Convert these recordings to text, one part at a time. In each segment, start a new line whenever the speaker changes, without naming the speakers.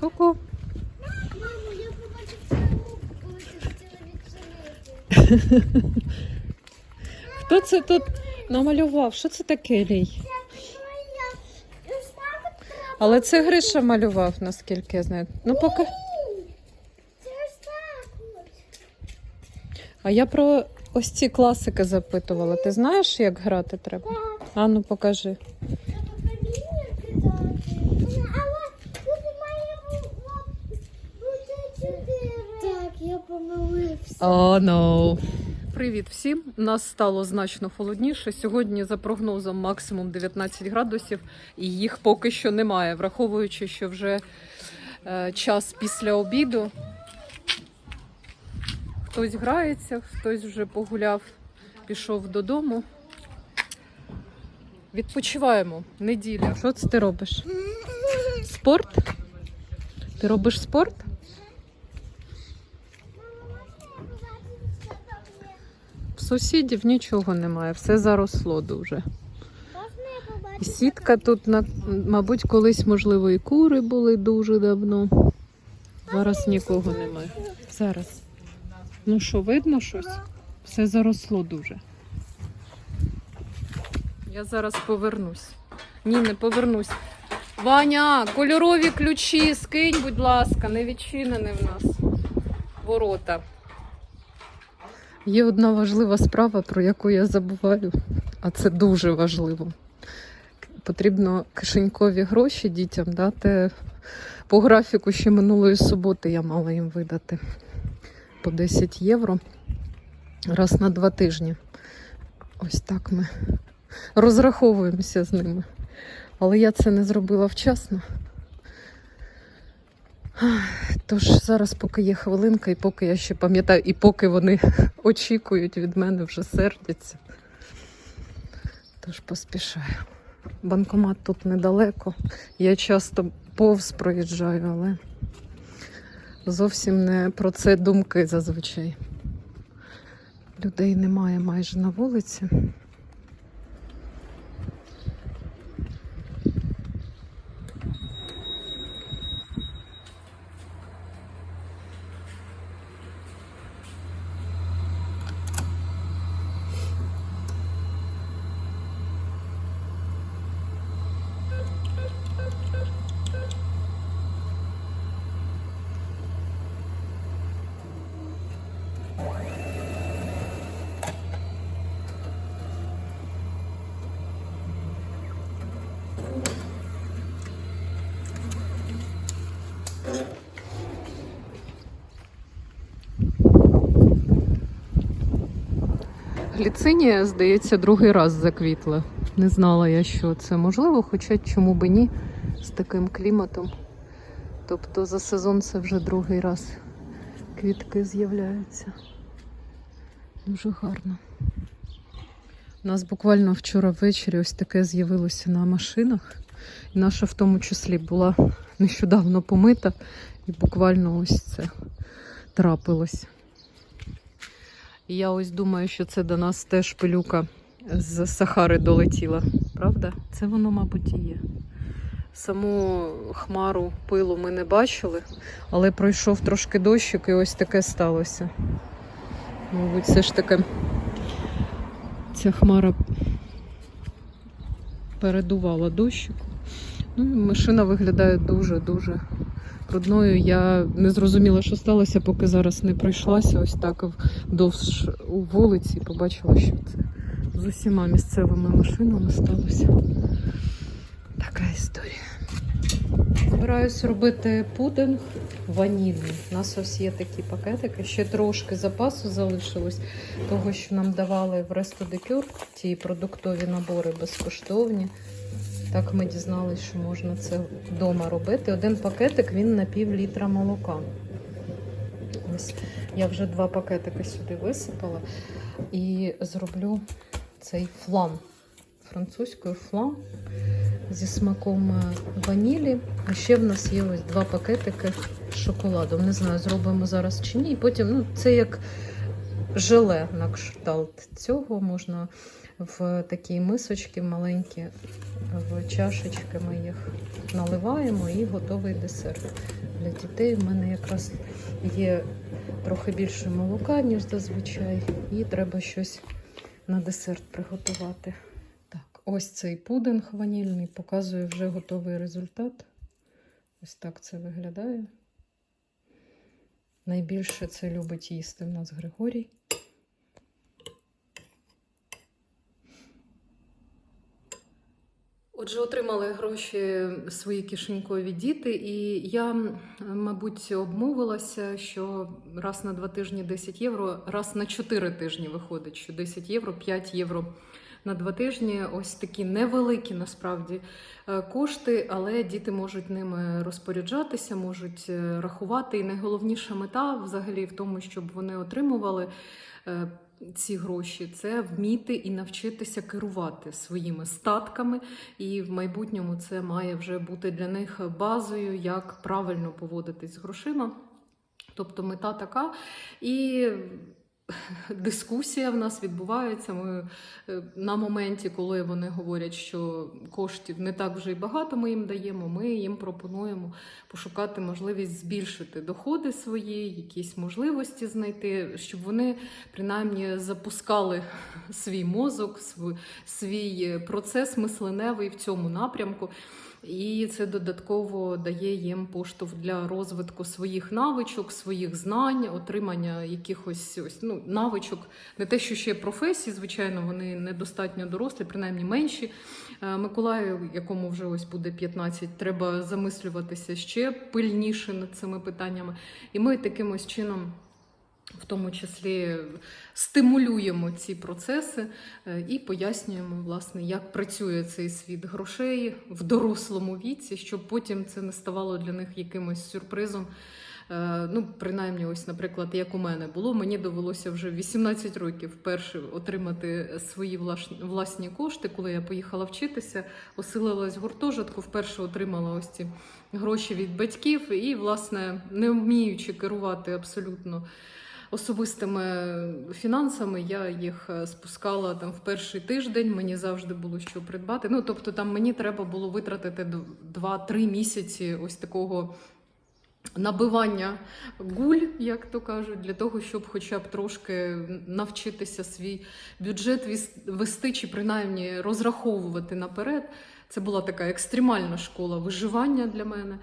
Ку-ку.
Мамо, я побачив цього, коли ти хотіла відчинити.
Хто це тут намалював? Що це таке, Лій? Але це Гриша малював, наскільки я знаю. Ну, поки. А я про ось ці класики запитувала. Ти знаєш, як грати треба?
Так.
А ну покажи.
Треба каміння кидати. Але тут має бу- бути чотири. Так, я
О, no. Привіт всім! Нас стало значно холодніше. Сьогодні за прогнозом максимум 19 градусів, і їх поки що немає, враховуючи, що вже е, час після обіду. Хтось грається, хтось вже погуляв, пішов додому. Відпочиваємо. Неділя. Що це ти робиш? Спорт? Ти робиш спорт? Сусідів нічого немає, все заросло дуже. І сітка тут, мабуть, колись, можливо, і кури були дуже давно. Зараз нікого немає. Зараз. Ну що, видно щось? Все заросло дуже. Я зараз повернусь. Ні, не повернусь. Ваня, кольорові ключі, скинь, будь ласка, не відчинені в нас ворота. Є одна важлива справа, про яку я забуваю, а це дуже важливо. Потрібно кишенькові гроші дітям дати. По графіку ще минулої суботи я мала їм видати по 10 євро раз на два тижні. Ось так ми розраховуємося з ними. Але я це не зробила вчасно. Тож зараз, поки є хвилинка, і поки я ще пам'ятаю, і поки вони очікують від мене, вже сердяться. Тож поспішаю. Банкомат тут недалеко. Я часто повз проїжджаю, але зовсім не про це думки зазвичай. Людей немає майже на вулиці. Гліцинія, здається, другий раз заквітла. Не знала я, що це можливо, хоча чому би ні з таким кліматом. Тобто за сезон це вже другий раз квітки з'являються. Дуже гарно. У нас буквально вчора ввечері ось таке з'явилося на машинах. Наша в тому числі була нещодавно помита, і буквально ось це трапилось. Я ось думаю, що це до нас теж пилюка з Сахари долетіла. Правда? Це воно, мабуть, і є. Саму хмару пилу ми не бачили, але пройшов трошки дощик і ось таке сталося. Мабуть, все ж таки ця хмара передувала дощику. Ну, машина виглядає дуже-дуже брудною. Я не зрозуміла, що сталося, поки зараз не пройшлася ось так вдовж у вулиці побачила, що це з усіма місцевими машинами сталося. Така історія. Збираюсь робити пудинг ванільний. У нас ось є такі пакетики. Ще трошки запасу залишилось, того, що нам давали в Рестодекюр, ті продуктові набори безкоштовні. Так ми дізналися, що можна це вдома робити. Один пакетик він на пів літра молока. Ось я вже два пакетики сюди висипала і зроблю цей флан французькою флан зі смаком е, ванілі. А ще в нас є ось два пакетики з шоколадом. Не знаю, зробимо зараз чи ні. І потім ну, це як желе на кшталт цього можна в такі мисочки маленькі, в чашечки ми їх наливаємо і готовий десерт. для дітей. У мене якраз є трохи більше молока, ніж зазвичай, і треба щось на десерт приготувати. Так, ось цей пудинг ванільний показує вже готовий результат. Ось так це виглядає. Найбільше це любить їсти в нас Григорій. Отже, отримали гроші свої кишенькові діти, і я, мабуть, обмовилася, що раз на два тижні 10 євро, раз на 4 тижні виходить, що 10 євро, 5 євро на два тижні. Ось такі невеликі насправді е, кошти, але діти можуть ними розпоряджатися, можуть е, рахувати. І найголовніша мета взагалі в тому, щоб вони отримували. е, Ці гроші це вміти і навчитися керувати своїми статками, і в майбутньому це має вже бути для них базою, як правильно поводитись з грошима. Тобто мета така. І дискусія в нас відбувається. Ми е, на моменті, коли вони говорять, що коштів не так вже й багато ми їм даємо, ми їм пропонуємо пошукати можливість збільшити доходи свої, якісь можливості знайти, щоб вони принаймні запускали свій мозок, св- свій процес мисленевий в цьому напрямку. І це додатково дає їм поштовх для розвитку своїх навичок, своїх знань, отримання якихось ось ну навичок, не те, що ще професії, звичайно, вони недостатньо дорослі, принаймні менші. Е, Миколаю, якому вже ось буде 15, треба замислюватися ще пильніше над цими питаннями. І ми таким ось чином. В тому числі стимулюємо ці процеси е, і пояснюємо, власне, як працює цей світ грошей в дорослому віці, щоб потім це не ставало для них якимось сюрпризом. Е, Ну, принаймні, ось, наприклад, як у мене було, мені довелося вже 18 років вперше отримати свої власні кошти, коли я поїхала вчитися, оселилась в гуртожитку, вперше отримала ось ці гроші від батьків, і, власне, не вміючи керувати абсолютно особистими фінансами, я їх е, спускала там в перший тиждень. Мені завжди було що придбати. Ну тобто, там мені треба було витратити 2-3 місяці ось такого. Набивання гуль, як то кажуть, для того, щоб хоча б трошки навчитися свій бюджет вести чи принаймні розраховувати наперед. Це була така екстремальна школа виживання для мене.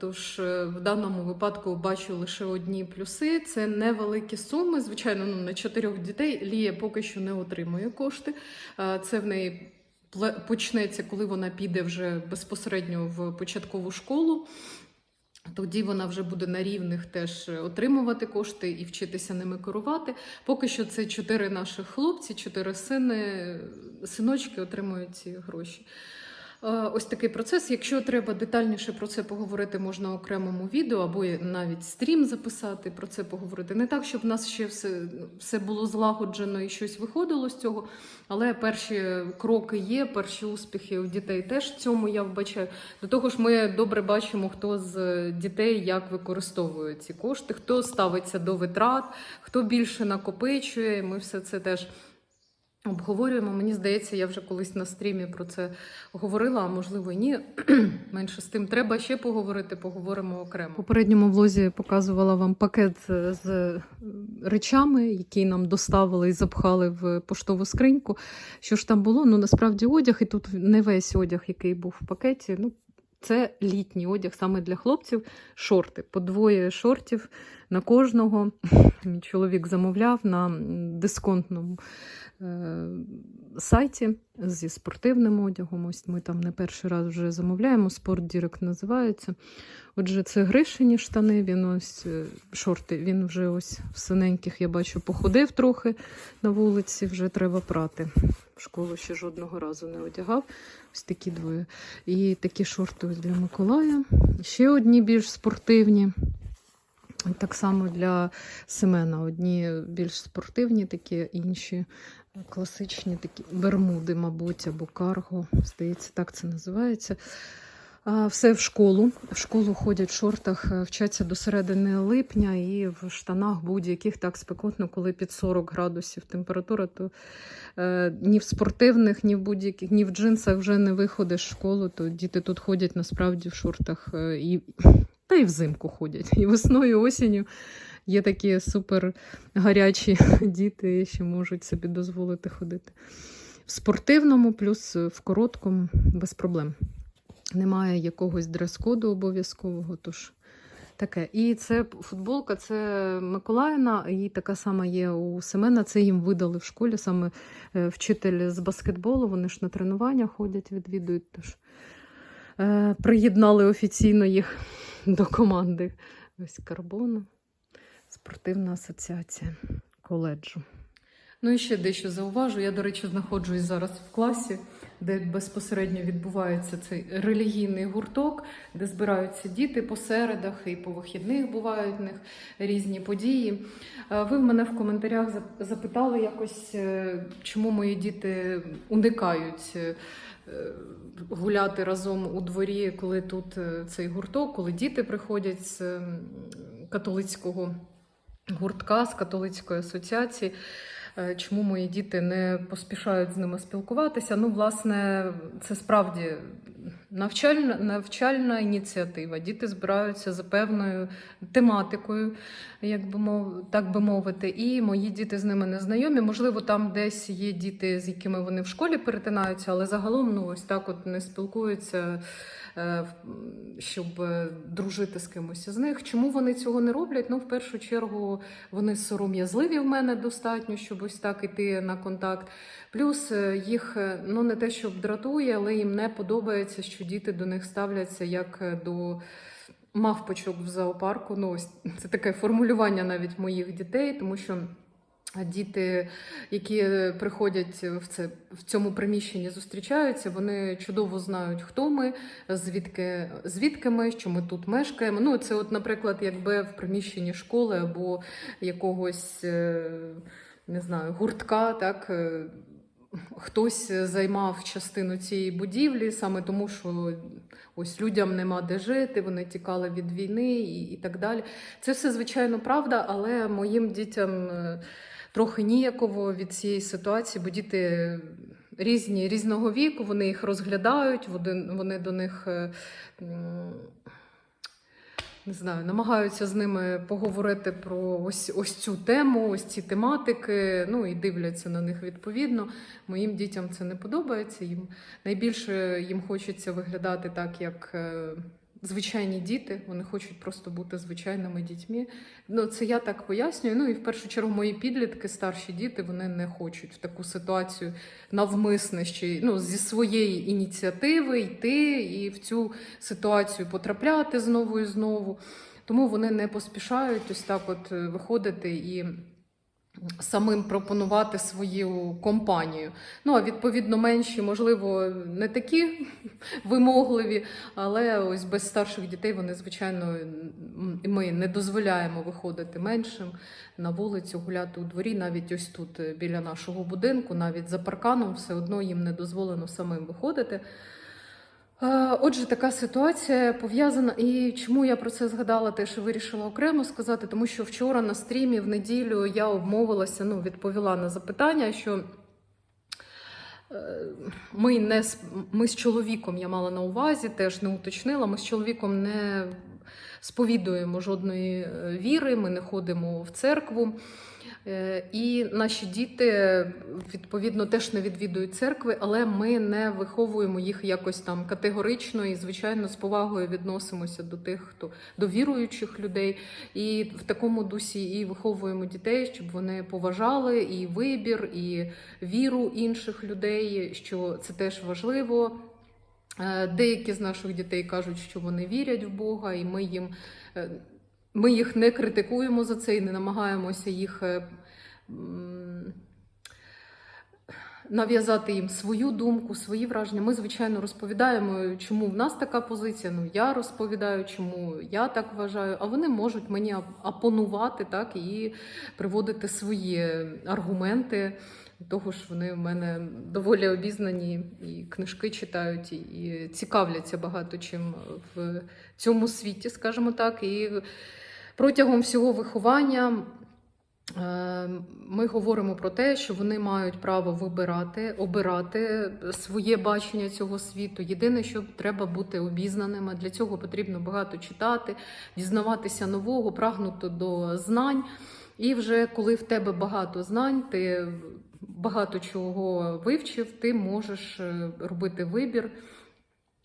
Тож е, в даному випадку бачу лише одні плюси. Це невеликі суми. Звичайно, ну на чотирьох дітей Лія поки що не отримує кошти. Це в неї почнеться, коли вона піде вже безпосередньо в початкову школу. Тоді вона вже буде на рівних теж отримувати кошти і вчитися ними керувати. Поки що це чотири наших хлопці, чотири сини, синочки отримують ці гроші. Е, Ось такий процес. Якщо треба детальніше про це поговорити, можна окремому відео або навіть стрім записати про це поговорити. Не так, щоб в нас ще все, все було злагоджено і щось виходило з цього, але перші кроки є, перші успіхи у дітей теж в цьому я вбачаю. До того ж, ми добре бачимо, хто з дітей як використовує ці кошти, хто ставиться до витрат, хто більше накопичує. Ми все це теж. Обговорюємо. Мені здається, я вже колись на стрімі про це говорила, а можливо, ні. Менше з тим треба ще поговорити, поговоримо окремо. У попередньому влозі показувала вам пакет з речами, які нам доставили і запхали в поштову скриньку. Що ж там було? Ну насправді одяг, і тут не весь одяг, який був в пакеті. Ну, це літній одяг саме для хлопців. Шорти. По двоє шортів на кожного. Мій чоловік замовляв на дисконтному е, сайті зі спортивним одягом. Ось ми там не перший раз вже замовляємо. Спорт Дірект називається. Отже, це Гришині штани. Він ось е, шорти. Він вже ось в синеньких, я бачу, походив трохи на вулиці. Вже треба прати. В школу ще жодного разу не одягав. Ось такі двоє. І такі шорти ось для Миколая. Ще одні більш спортивні. Так само для Семена. Одні більш спортивні, такі, інші класичні такі бермуди, мабуть, або карго. Здається, так це називається. Все в школу. В школу ходять в шортах, е, вчаться до середини липня і в штанах будь-яких так спекотно, коли під 40 градусів температура, то е, ні в спортивних, ні в будь-яких, ні в джинсах вже не виходиш в школу, то діти тут ходять насправді в шортах е, і Та й взимку ходять. І весною, і осінню є такі супер гарячі діти, що можуть собі дозволити ходити. В спортивному, плюс в короткому, без проблем. Немає якогось дрес-коду обов'язкового. Тож таке. І це футболка, це Миколаївна, і така сама є у Семена. Це їм видали в школі, саме е, вчитель з баскетболу. Вони ж на тренування ходять, відвідують. Тож е, приєднали офіційно їх до команди. Ось Карбону, спортивна асоціація коледжу. Ну і ще дещо зауважу. Я, до речі, знаходжусь зараз в класі, де безпосередньо відбувається цей релігійний гурток, де збираються діти по середах і по вихідних бувають в них різні події. Е, Ви в мене в коментарях запитали якось, е, чому мої діти уникають. Е, Гуляти разом у дворі, коли тут е, цей гурток, коли діти приходять з католицького гуртка, з католицької асоціації. Е, Чому мої діти не поспішають з ними спілкуватися? Ну, власне, це справді навчальна, навчальна ініціатива. Діти збираються за певною тематикою, як би мов, так би мовити. І мої діти з ними не знайомі. Можливо, там десь є діти, з якими вони в школі перетинаються, але загалом ну, ось так от не спілкуються, щоб е, дружити з кимось із них. Чому вони цього не роблять? Ну, в першу чергу, вони сором'язливі в мене достатньо, щоб ось так іти на контакт. Плюс е, їх е, ну не те, щоб дратує, але їм не подобається, що діти до них ставляться як е, до мавпочок в зоопарку. Ну, ось це таке формулювання навіть моїх дітей, тому що. Діти, які приходять в це в цьому приміщенні, зустрічаються. Вони чудово знають, хто ми, звідки, звідки ми, що ми тут мешкаємо. Ну, це, от, наприклад, якби в приміщенні школи або якогось е, не знаю, гуртка, так. е, Хтось займав частину цієї будівлі саме тому, що ось людям нема де жити, вони тікали від війни і, і так далі. Це все звичайно правда, але моїм дітям е, трохи ніяково від цієї ситуації, бо діти різні різного віку, вони їх розглядають, вони, до них. е, Не знаю, намагаються з ними поговорити про ось, ось цю тему, ось ці тематики. Ну і дивляться на них відповідно. Моїм дітям це не подобається. Їм найбільше їм хочеться виглядати так, як е, звичайні діти. Вони хочуть просто бути звичайними дітьми. Ну, це я так пояснюю. Ну і в першу чергу мої підлітки, старші діти, вони не хочуть в таку ситуацію навмисне ще ну, зі своєї ініціативи йти і в цю ситуацію потрапляти знову і знову. Тому вони не поспішають ось так от е, виходити і самим пропонувати свою компанію. Ну, а відповідно, менші, можливо, не такі вимогливі, але ось без старших дітей вони, звичайно, ми не дозволяємо виходити меншим на вулицю, гуляти у дворі, навіть ось тут е, біля нашого будинку, навіть за парканом, все одно їм не дозволено самим виходити. Е, Отже, така ситуація пов'язана. І чому я про це згадала, теж і вирішила окремо сказати, тому що вчора на стрімі в неділю я обмовилася, ну, відповіла на запитання, що е, ми, не, ми з чоловіком, я мала на увазі, теж не уточнила, ми з чоловіком не сповідуємо жодної е, віри, ми не ходимо в церкву. Е, І наші діти відповідно теж не відвідують церкви, але ми не виховуємо їх якось там категорично і, звичайно, з повагою відносимося до тих, хто до віруючих людей. І в такому дусі і виховуємо дітей, щоб вони поважали і вибір, і віру інших людей, що це теж важливо. Е, Деякі з наших дітей кажуть, що вони вірять в Бога, і ми їм е, ми їх не критикуємо за це і не намагаємося їх нав'язати їм свою думку, свої враження. Ми, звичайно, розповідаємо, чому в нас така позиція. Ну, я розповідаю, чому я так вважаю, а вони можуть мені ап- апонувати так і приводити свої аргументи. Того ж вони в мене доволі обізнані і книжки читають, і- цікавляться багато чим в цьому світі, скажімо так. І протягом всього виховання Ми говоримо про те, що вони мають право вибирати, обирати своє бачення цього світу. Єдине, що треба бути обізнаними. Для цього потрібно багато читати, дізнаватися нового, прагнути до знань. І вже коли в тебе багато знань, ти багато чого вивчив, ти можеш е, робити вибір.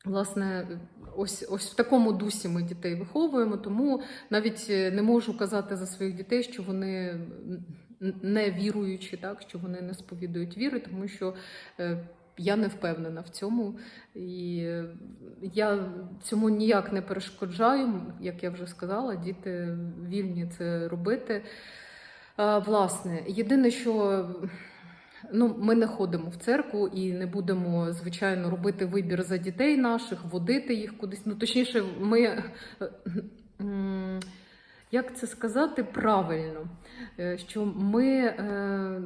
Власне, ось ось в такому дусі ми дітей виховуємо, тому навіть е, не можу казати за своїх дітей, що вони не віруючі, так що вони не сповідують віри, тому що е, я не впевнена в цьому, і е, я цьому ніяк не перешкоджаю. Як я вже сказала, діти вільні це робити. Власне, єдине, що ну, ми не ходимо в церкву і не будемо, звичайно, робити вибір за дітей наших, водити їх кудись. Ну, точніше, ми. е, Як це сказати правильно? Е, Що ми е,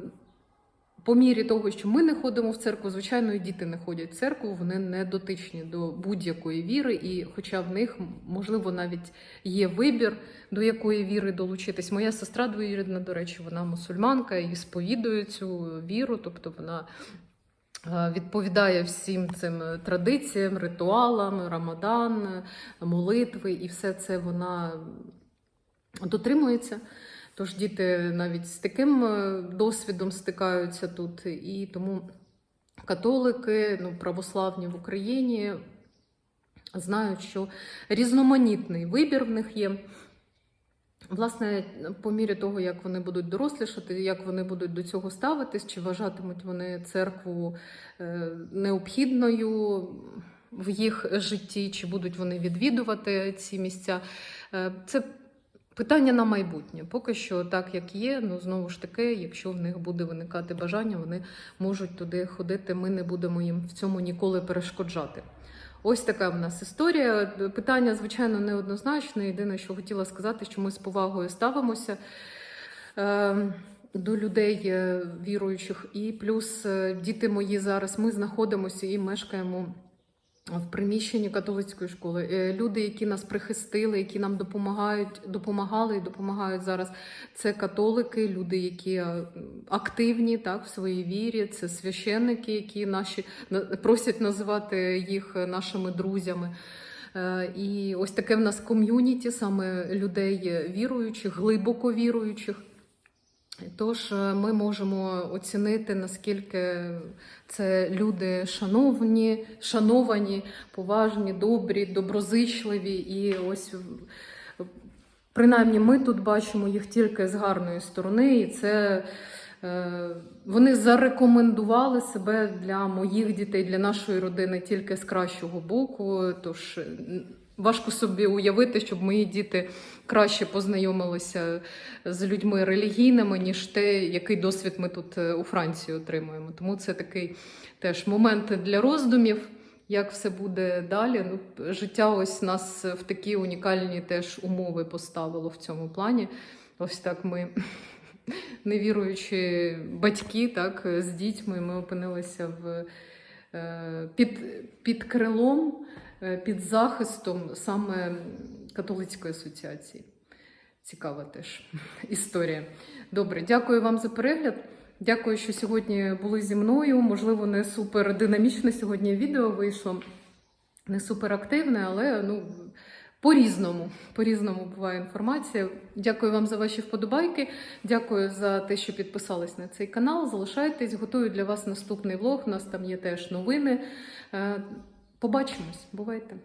по мірі того, що ми не ходимо в церкву, звичайно, і діти не ходять в церкву, вони не дотичні до будь-якої віри, і хоча в них можливо навіть є вибір, до якої віри долучитись. Моя сестра двоюрідна, до речі, вона мусульманка і сповідує цю віру, тобто вона. е, Відповідає всім цим традиціям, ритуалам, рамадан, молитви, і все це вона дотримується. Тож діти навіть з таким е, досвідом стикаються тут, і тому католики, ну, православні в Україні знають, що різноманітний вибір в них є. Власне, по мірі того, як вони будуть дорослішати, як вони будуть до цього ставитись, чи вважатимуть вони церкву е, необхідною в їх житті, чи будуть вони відвідувати ці місця, е, це питання на майбутнє. Поки що так, як є. Ну знову ж таки, якщо в них буде виникати бажання, вони можуть туди ходити. Ми не будемо їм в цьому ніколи перешкоджати. Ось така в нас історія. Питання, звичайно, неоднозначне. Єдине, що хотіла сказати, що ми з повагою ставимося е, до людей е, віруючих. І плюс е, діти мої зараз ми знаходимося і мешкаємо. В приміщенні католицької школи Е, люди, які нас прихистили, які нам допомагають, допомагали і допомагають зараз. Це католики, люди, які е, активні так в своїй вірі. Це священники, які наші на- просять називати їх нашими друзями. Е, І ось таке в нас ком'юніті саме людей віруючих, глибоко віруючих. Тож е, ми можемо оцінити, наскільки це люди шановні, шановані, поважні, добрі, доброзичливі. І ось принаймні ми тут бачимо їх тільки з гарної сторони, і це е, вони зарекомендували себе для моїх дітей, для нашої родини тільки з кращого боку. Тож важко собі уявити, щоб мої діти краще познайомилися з людьми релігійними, ніж те, який досвід ми тут е, у Франції отримуємо. Тому це такий теж момент для роздумів. Як все буде далі? Ну, життя ось нас в такі унікальні теж умови поставило в цьому плані. Ось так ми, невіруючі батьки, так, з дітьми, ми опинилися в, під, під крилом, е, під захистом саме католицької асоціації. Цікава теж історія. Добре, дякую вам за перегляд. Дякую, що сьогодні були зі мною. Можливо, не супер динамічне сьогодні відео вийшло, не супер активне, але ну, по-різному. По-різному буває інформація. Дякую вам за ваші вподобайки. Дякую за те, що підписались на цей канал. Залишайтесь, готую для вас наступний влог. У нас там є теж новини. Е, Побачимось, бувайте!